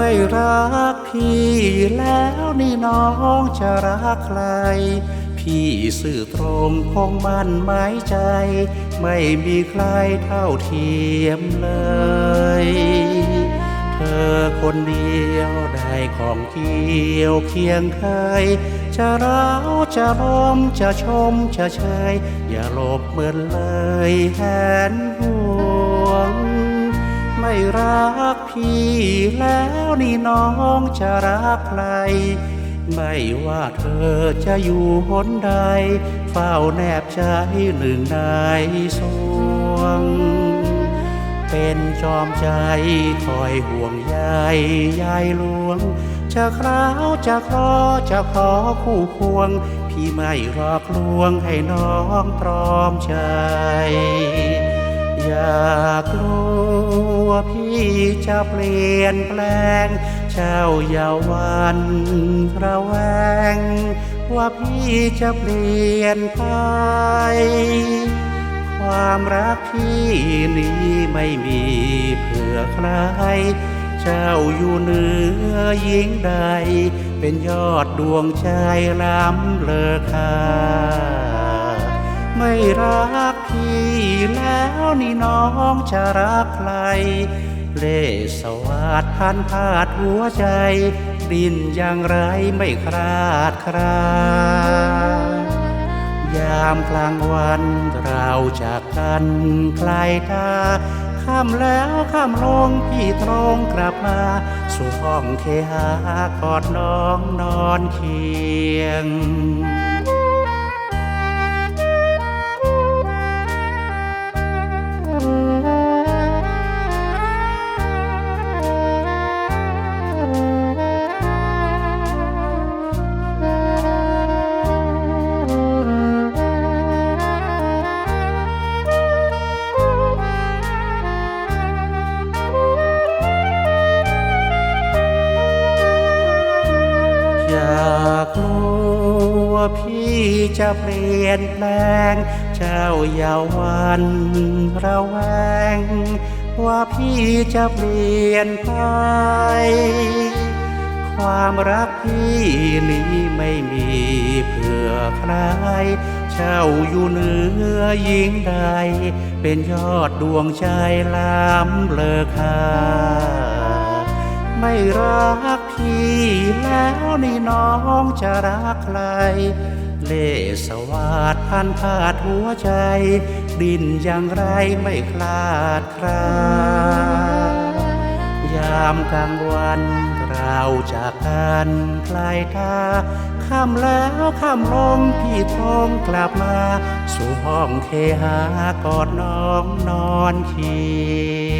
ไม่รักพี่แล้วนี่น้องจะรักใคร พี่สื่อตรงคงมั่นหมายใจ ไม่มีใครเท่าเทียมเลย เธอคนเดียวได้ของเกี่ยวเคียงเคย จะร้าวจะล้มจะชมจะเชย อย่าหลบเหมือนเลยแหนห่ว ไม่รักพี่แล้วนี่น้องจะรักใคร ไม่ว่าเธอจะอยู่หนใด เฝ้าแนบใจหนึ่งในสวง เป็นจอมใจคอยห่วงใยยายหลวง จะคราวจะคลอจะขอคู่ควง พี่ไม่รอกลวงให้น้องพร้อมใจ จะเปลี่ยนแปลง เจ้าอย่าวันระแวง ว่าพี่จะเปลี่ยนไป ความรักพี่นี้ไม่มีเพื่อใคร เจ้าอยู่เหนือยิ่งใด เป็นยอดดวงใจล้ำเลอค่าไม่รักพี่แล้วนี่น้องจะรักใคร เล่สวัสดพันพาดหัวใจ ดิ้นอย่างไรไม่คลาดครายามกลางวันเราจากกันไกลตาค่ำแล้วค่ำลงพี่ตรงกลับมา สู่ห้องเคหากอดน้องนอนเคียง อย่ากลัวพี่จะเปลี่ยนแปลง เจ้าอย่าหวันระแวง ว่าพี่จะเปลี่ยนไป ความรักพี่นี้ไม่มีเพื่อใคร เจ้าอยู่เหนือยิงใด เป็นยอดดวงใจล้ำเลอค่า ไม่รักพี่แล้วนี่น้องจะรักใคร เล่สวาดพันพาดหัวใจ ดินอย่างไรไม่คลาดครายามกลางวันเราจากกันไกลตาค่ำแล้วค่ำลงพี่ทองกลับมา สู่ห้องเคหากอดน้องนอนเคีย